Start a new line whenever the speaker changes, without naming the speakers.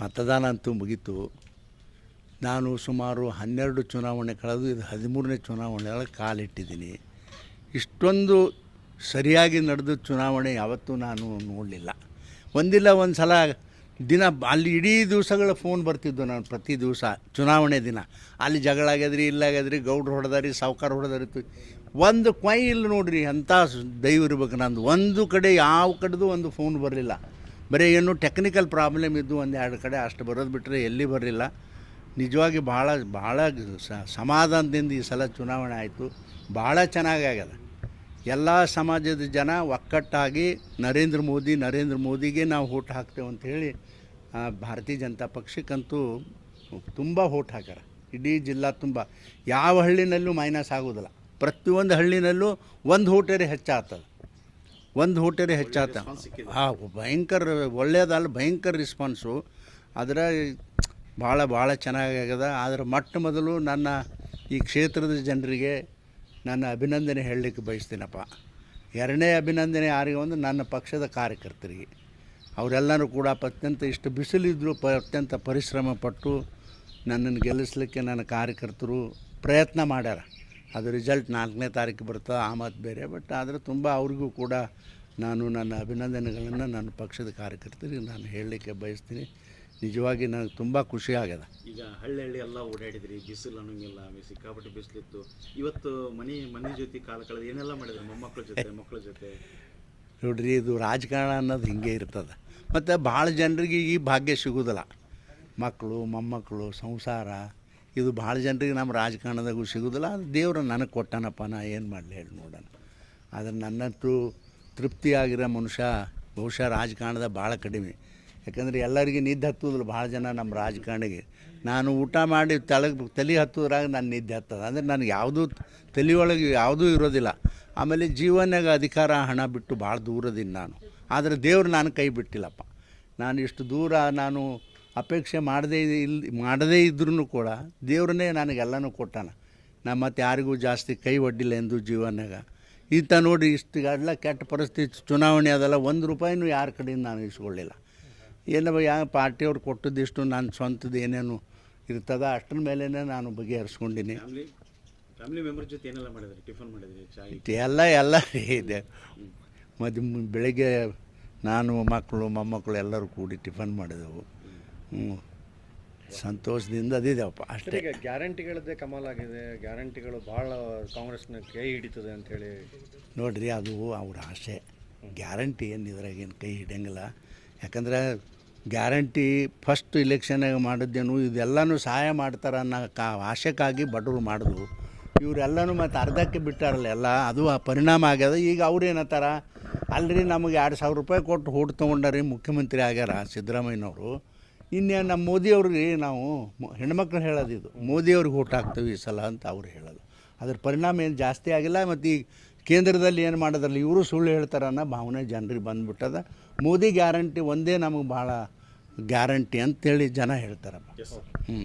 ಮತದಾನ ಅಂತೂ ಮುಗೀತು. ನಾನು ಸುಮಾರು ಹನ್ನೆರಡು ಚುನಾವಣೆ ಕಳೆದು ಇದು ಹದಿಮೂರನೇ ಚುನಾವಣೆಯೊಳಗೆ ಕಾಲಿಟ್ಟಿದ್ದೀನಿ. ಇಷ್ಟೊಂದು ಸರಿಯಾಗಿ ನಡೆದ ಚುನಾವಣೆ ಯಾವತ್ತೂ ನಾನು ನೋಡಲಿಲ್ಲ. ಒಂದಿಲ್ಲ ಒಂದು ಸಲ ದಿನ ಅಲ್ಲಿ ಇಡೀ ದಿವಸಗಳ ಫೋನ್ ಬರ್ತಿದ್ದು ನಾನು ಪ್ರತಿ ದಿವಸ ಚುನಾವಣೆ ದಿನ. ಅಲ್ಲಿ ಜಗಳ ಆಗ್ಯದ್ರಿ ಇಲ್ಲ ಆಗ್ಯದ್ರಿ ಗೌಡ್ರು ಹೊಡೆದಾರಿ, ಸಾವುಕಾರ ಹೊಡೆದಾರಿತ್ತು ಒಂದು ಕೊಯ್ ಇಲ್ಲ ನೋಡ್ರಿ ಅಂಥ ದೈವ ಇರ್ಬೇಕು ನಂದು. ಒಂದು ಕಡೆ ಯಾವ ಕಡೆದು ಒಂದು ಫೋನ್ ಬರಲಿಲ್ಲ. ಬರೀ ಏನು ಟೆಕ್ನಿಕಲ್ ಪ್ರಾಬ್ಲಮ್ ಇದ್ದು ಒಂದು ಎರಡು ಕಡೆ ಅಷ್ಟು ಬರೋದು ಬಿಟ್ಟರೆ ಎಲ್ಲಿ ಬರಲಿಲ್ಲ. ನಿಜವಾಗಿ ಭಾಳ ಭಾಳ ಸಮಾಧಾನದಿಂದ ಈ ಸಲ ಚುನಾವಣೆ ಆಯಿತು. ಭಾಳ ಚೆನ್ನಾಗಿ ಆಗ್ಯದ ಎಲ್ಲ ಸಮಾಜದ ಜನ ಒಕ್ಕಟ್ಟಾಗಿ ನರೇಂದ್ರ ಮೋದಿ ನರೇಂದ್ರ ಮೋದಿಗೆ ನಾವು ಓಟ್ ಹಾಕ್ತೇವೆ ಆ, ಭಾರತೀಯ ಜನತಾ ಪಕ್ಷಕ್ಕಂತೂ ತುಂಬ ಓಟ್ ಹಾಕ್ಯಾರ. ಇಡೀ ಜಿಲ್ಲಾ ತುಂಬ. ಯಾವ ಹಳ್ಳಿನಲ್ಲೂ ಮೈನಸ್ ಆಗೋದಿಲ್ಲ. ಪ್ರತಿಯೊಂದು ಹಳ್ಳಿನಲ್ಲೂ ಒಂದು ಓಟೇರಿ ಹೆಚ್ಚಾಗ್ತದೆ. ಒಂದು ಹೋಟೆಲ್ ಹೆಚ್ಚಾತ ಆ, ಭಯಂಕರ ಒಳ್ಳೆಯದಲ್ಲ ಭಯಂಕರ ರೆಸ್ಪಾನ್ಸು ಅದರ ಭಾಳ ಭಾಳ ಚೆನ್ನಾಗ್ಯಾಗದ ಆದರೆ ಮೊಟ್ಟ ಮೊದಲು ನನ್ನ ಈ ಕ್ಷೇತ್ರದ ಜನರಿಗೆ ನನ್ನ ಅಭಿನಂದನೆ ಹೇಳಲಿಕ್ಕೆ ಬಯಸ್ತೀನಪ್ಪ. ಎರಡನೇ ಅಭಿನಂದನೆ ಯಾರಿಗೆ ಒಂದು ನನ್ನ ಪಕ್ಷದ ಕಾರ್ಯಕರ್ತರಿಗೆ. ಅವರೆಲ್ಲರೂ ಕೂಡ ಅತ್ಯಂತ ಇಷ್ಟು ಬಿಸಿಲಿದ್ದರೂ ಪ ಅತ್ಯಂತ ಪರಿಶ್ರಮ ಪಟ್ಟು ನನ್ನನ್ನು ಗೆಲ್ಲಿಸ್ಲಿಕ್ಕೆ ನನ್ನ ಕಾರ್ಯಕರ್ತರು ಪ್ರಯತ್ನ ಮಾಡ್ಯಾರ. ಅದು ರಿಸಲ್ಟ್ ನಾಲ್ಕನೇ ತಾರೀಕು ಬರ್ತದೆ ಆ ಮಾತು ಬೇರೆ ಬಟ್ ಆದರೆ ತುಂಬ ಅವ್ರಿಗೂ ಕೂಡ ನಾನು ನನ್ನ ಅಭಿನಂದನೆಗಳನ್ನು ನನ್ನ ಪಕ್ಷದ ಕಾರ್ಯಕರ್ತರಿಗೆ ನಾನು ಹೇಳಲಿಕ್ಕೆ ಬಯಸ್ತೀನಿ. ನಿಜವಾಗಿ ನನಗೆ ತುಂಬ ಖುಷಿ ಆಗ್ಯದ.
ಈಗ ಹಳ್ಳಿ ಹಳ್ಳಿ ಎಲ್ಲ ಓಡಾಡಿದ್ರಿ ಬಿಸಿಲು ಅನ್ನೋಂಗಿಲ್ಲ ಸಿಕ್ಕಾಪಟ್ಟೆ ಬಿಸಿಲಿತ್ತು. ಇವತ್ತು ಮನೆ ಮನೆ ಜೊತೆ ಕಾಲ ಕಳೆದು ಏನೆಲ್ಲ ಮಾಡಿದ್ರು ಮೊಮ್ಮಕ್ಕಳ ಜೊತೆ ಮಕ್ಕಳ ಜೊತೆ?
ನೋಡ್ರಿ ಇದು ರಾಜಕಾರಣ ಅನ್ನೋದು ಹಿಂಗೆ ಇರ್ತದೆ. ಮತ್ತು ಭಾಳ ಜನರಿಗೆ ಈ ಭಾಗ್ಯ ಸಿಗೋದಿಲ್ಲ. ಮಕ್ಕಳು ಮೊಮ್ಮಕ್ಕಳು ಸಂಸಾರ ಇದು ಭಾಳ ಜನರಿಗೆ ನಮ್ಮ ರಾಜಕಾರಣದಾಗೂ ಸಿಗೋದಿಲ್ಲ ಅದು ದೇವರು ನನಗೆ ಕೊಟ್ಟಾನಪ್ಪ, ನಾ ಏನು ಮಾಡಲಿ ಹೇಳಿ ನೋಡೋಣ. ಆದರೆ ನನ್ನಂತೂ ತೃಪ್ತಿಯಾಗಿರೋ ಮನುಷ್ಯ ಬಹುಶಃ ರಾಜಕಾರಣದ ಭಾಳ ಕಡಿಮೆ. ಯಾಕಂದರೆ ಎಲ್ಲರಿಗೆ ನಿದ್ದೆ ಹತ್ತೋದಿಲ್ಲ ಭಾಳ ಜನ ನಮ್ಮ ರಾಜಕಾರಣಿಗೆ. ನಾನು ಊಟ ಮಾಡಿ ತಲೆಗೆ ತಲೆ ಹತ್ತೋದ್ರಾಗ ನಾನು ನಿದ್ದೆ ಹತ್ತದ. ಅಂದರೆ ನನಗೆ ಯಾವುದೂ ತಲೆಯೊಳಗೆ ಯಾವುದೂ ಇರೋದಿಲ್ಲ. ಆಮೇಲೆ ಜೀವನಾಗ ಅಧಿಕಾರ, ಹಣ ಬಿಟ್ಟು ಭಾಳ ದೂರದಿಂದ ನಾನು. ಆದರೆ ದೇವ್ರು ನಾನು ಕೈ ಬಿಟ್ಟಿಲ್ಲಪ್ಪ. ನಾನು ಇಷ್ಟು ದೂರ ನಾನು ಅಪೇಕ್ಷೆ ಮಾಡದೇ ಇಲ್ ಮಾಡದೇ ಇದ್ರೂ ಕೂಡ ದೇವ್ರನ್ನೇ ನನಗೆಲ್ಲನೂ ಕೊಟ್ಟಾನ. ನಾ ಮತ್ತೆ ಯಾರಿಗೂ ಜಾಸ್ತಿ ಕೈ ಒಡ್ಡಿಲ್ಲ ಎಂದು ಜೀವನಾಗ ಈತ ನೋಡಿ ಇಷ್ಟು ಎಲ್ಲ ಕೆಟ್ಟ ಪರಿಸ್ಥಿತಿ ಚುನಾವಣೆ ಅದೆಲ್ಲ ಒಂದು ರೂಪಾಯಿನೂ ಯಾರ ಕಡೆಯಿಂದ ನಾನು ಇಸ್ಕೊಳ್ಳಿಲ್ಲ. ಏನವ ಯಾ ಪಾರ್ಟಿಯವ್ರು ಕೊಟ್ಟದಿಷ್ಟು ನಾನು ಸ್ವಂತದ್ದು ಏನೇನು ಇರ್ತದ ಅಷ್ಟರ ಮೇಲೇ ನಾನು ಬಗೆಹರಿಸ್ಕೊಂಡಿನಿ.
ಫ್ಯಾಮ್ಲಿ ಫ್ಯಾಮಿಲಿ ಮೆಂಬರ್ ಜೊತೆ ಏನೆಲ್ಲ ಮಾಡಿದ್ರಿ? ಟಿಫನ್ ಮಾಡಿದ್ರಿ ಚಾಯ್?
ಇಟ್ಟು ಎಲ್ಲ ಎಲ್ಲ ಇದೆ. ಮತ್ತು ಮು- ಬೆಳಗ್ಗೆ ನಾನು ಮಕ್ಕಳು ಮೊಮ್ಮಕ್ಕಳು ಎಲ್ಲರೂ ಕೂಡಿ ಟಿಫನ್ ಮಾಡಿದೆವು. ಹ್ಞೂ ಸಂತೋಷದಿಂದ ಅದಿದೆವಪ್ಪ ಅಷ್ಟೇ.
ಈಗ ಗ್ಯಾರಂಟಿಗಳದ್ದೇ ಕಮಾಲಾಗಿದೆ ಗ್ಯಾರಂಟಿಗಳು ಭಾಳ ಕಾಂಗ್ರೆಸ್ನ ಕೈ ಹಿಡಿತದೆ ಅಂತೇಳಿ
ನೋಡ್ರಿ ಅದು ಅವ್ರ ಆಸೆ. ಗ್ಯಾರಂಟಿ ಏನು ಇದ್ರಾಗೇನು ಕೈ ಹಿಡಿಯಂಗಿಲ್ಲ. ಯಾಕಂದ್ರೆ ಗ್ಯಾರಂಟಿ ಫಸ್ಟ್ ಇಲೆಕ್ಷನಾಗ ಮಾಡಿದ್ದೇನು ಇದೆಲ್ಲನೂ ಸಹಾಯ ಮಾಡ್ತಾರೆ ಅನ್ನೋ ಕಾ ಆಶೆಕ್ಕಾಗಿ ಬಡವರು ಮಾಡಿದ್ರು ಇವರೆಲ್ಲನೂ ಮತ್ತು ಅರ್ಧಕ್ಕೆ ಬಿಟ್ಟಾರಲ್ಲ ಎಲ್ಲ ಅದು ಆ ಪರಿಣಾಮ ಆಗ್ಯದ. ಈಗ ಅವ್ರು ಏನತ್ತಾರ ಅಲ್ರಿ ನಮಗೆ ಎರಡು ಸಾವಿರ ರೂಪಾಯಿ ಕೊಟ್ಟು ಹೂಡ್ ತೊಗೊಂಡಾರಿ ಮುಖ್ಯಮಂತ್ರಿ ಆಗ್ಯಾರ ಸಿದ್ದರಾಮಯ್ಯನವರು. ಇನ್ನೇನು ನಮ್ಮ ಮೋದಿಯವ್ರಿಗೆ ನಾವು ಹೆಣ್ಮಕ್ಳು ಹೇಳೋದು ಇದು. ಮೋದಿಯವ್ರಿಗೆ ಓಟ್ ಹಾಕ್ತೀವಿ ಈ ಸಲ ಅಂತ ಅವ್ರು ಹೇಳೋದು. ಅದ್ರ ಪರಿಣಾಮ ಏನು ಜಾಸ್ತಿ ಆಗಿಲ್ಲ ಮತ್ತು ಈ ಕೇಂದ್ರದಲ್ಲಿ ಏನು ಮಾಡೋದ್ರಲ್ಲಿ ಇವರು ಸುಳ್ಳು ಹೇಳ್ತಾರೆ ಅನ್ನೋ ಭಾವನೆ ಜನರಿಗೆ ಬಂದ್ಬಿಟ್ಟದ. ಮೋದಿ ಗ್ಯಾರಂಟಿ ಒಂದೇ ನಮಗೆ ಭಾಳ ಗ್ಯಾರಂಟಿ ಅಂತೇಳಿ ಜನ ಹೇಳ್ತಾರಪ್ಪ. ಹ್ಞೂ